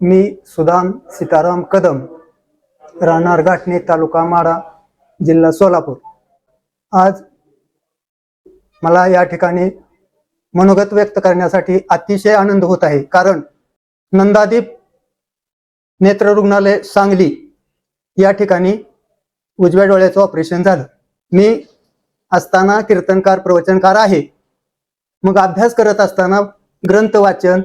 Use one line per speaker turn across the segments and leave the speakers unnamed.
मी सुदाम सीताराम कदम राहणार घाटणे तालुका माडा जिल्हा सोलापूर. आज मला या ठिकाणी मनोगत व्यक्त करण्यासाठी अतिशय आनंद होत आहे कारण नंदादीप नेत्र रुग्णालय सांगली या ठिकाणी उजव्या डोळ्याचं ऑपरेशन झालं. मी असताना कीर्तनकार प्रवचनकार आहे. मग अभ्यास करत असताना ग्रंथ वाचन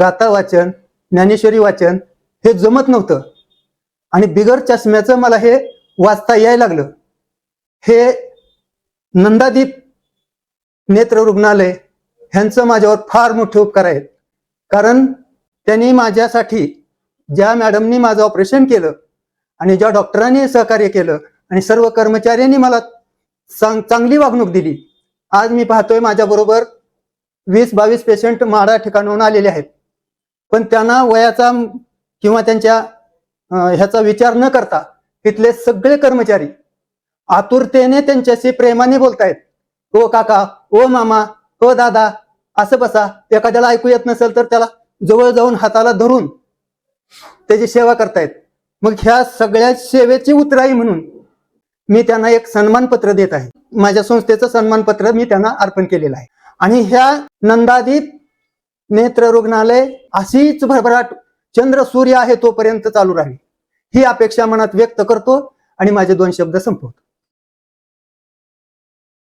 गाथा वाचन ज्ञानेश्वरी वाचन हे जमत नव्हतं. आणि बिगर चष्म्याचं मला हे वाचता यायला लागलं. हे नंदादीप नेत्र रुग्णालय ह्यांचं माझ्यावर फार मोठे उपकार आहेत. कारण त्यांनी माझ्यासाठी ज्या मॅडमनी माझं ऑपरेशन केलं आणि ज्या डॉक्टरांनी सहकार्य केलं आणि सर्व कर्मचाऱ्यांनी मला चांग चांगली वागणूक दिली. आज मी पाहतोय माझ्याबरोबर वीस बावीस पेशंट माडा ठिकाणाहून आलेले आहेत. पण त्यांना वयाचा किंवा त्यांच्या ह्याचा विचार न करता तिथले सगळे कर्मचारी आतुरतेने त्यांच्याशी प्रेमाने बोलतायत. ओ काका ओ मामा ओ दादा असं बसा एखाद्याला ऐकू येत नसेल तर त्याला जवळ जाऊन हाताला धरून त्याची सेवा करतायत. मग ह्या सगळ्या सेवेची उतराई म्हणून मी त्यांना एक सन्मानपत्र देत आहे. माझ्या संस्थेचं सन्मानपत्र मी त्यांना अर्पण केलेलं आहे. आणि ह्या नंदादीप नेत्र रुग्णालय अशीच भरभराट चंद्र सूर्य आहे तोपर्यंत चालू राहील. ही अपेक्षा मनात व्यक्त करतो आणि माझे दोन शब्द संपवतो.